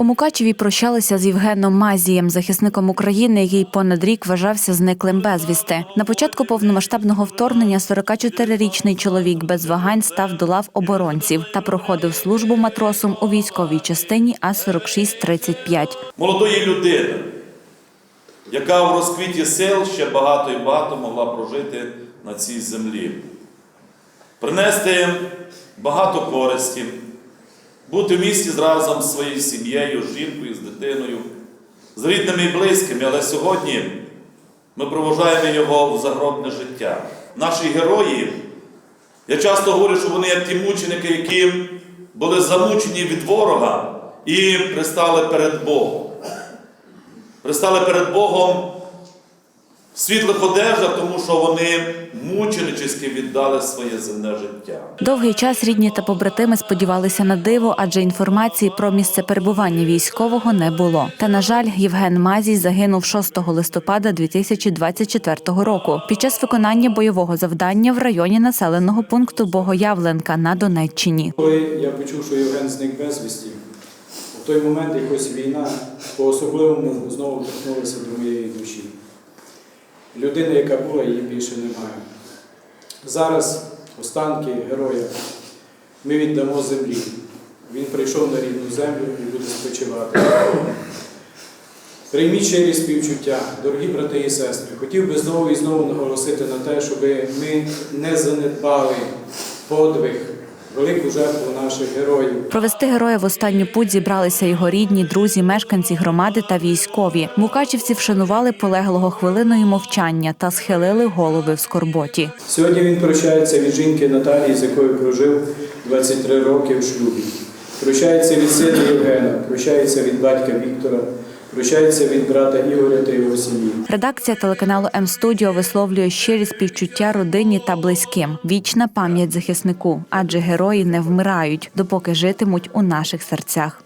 У Мукачеві прощалися з Євгеном Мазієм, захисником України, який понад рік вважався зниклим безвісти. На початку повномасштабного вторгнення 44-річний чоловік без вагань став до лав оборонців та проходив службу матросом у військовій частині А-4635. молодої людини, яка в розквіті сил ще багато і багато могла прожити на цій землі, принести багато користі, бути в місті разом з своєю сім'єю, з жінкою, з дитиною, з рідними і близькими. Але сьогодні ми проважаємо його в загробне життя. Наші герої, я часто говорю, що вони як ті мученики, які були замучені від ворога і пристали перед Богом. Пристали перед Богом світлих одежах, тому що вони мученически віддали своє земне життя. Довгий час рідні та побратими сподівалися на диво, адже інформації про місце перебування військового не було. Та на жаль, Євген Мазій загинув 6 листопада 2024 року під час виконання бойового завдання в районі населеного пункту Богоявленка на Донеччині. Коли я почув, що Євген зник безвісті, в той момент якось війна по-особливому знову торкнулася до моєї душі. Людина, яка була, її більше немає. Зараз останки героя ми віддамо землі. Він прийшов на рідну землю і буде спочивати. Прийміть щирі співчуття, дорогі брати і сестри. Хотів би знову і знову наголосити на те, щоб ми не занедбали подвиг, велику жертву наших героїв. Провести героя в останню путь зібралися його рідні, друзі, мешканці громади та військові. Мукачівці вшанували полеглого хвилиною мовчання та схилили голови в скорботі. Сьогодні він прощається від жінки Наталії, з якою прожив 23 роки в шлюбі. Прощається від сина Євгена, прощається від батька Віктора, прощається від брата Ігоря та його сім'ї. Редакція телеканалу М Студіо висловлює щирі співчуття родині та близьким. Вічна пам'ять захиснику, адже герої не вмирають, допоки житимуть у наших серцях.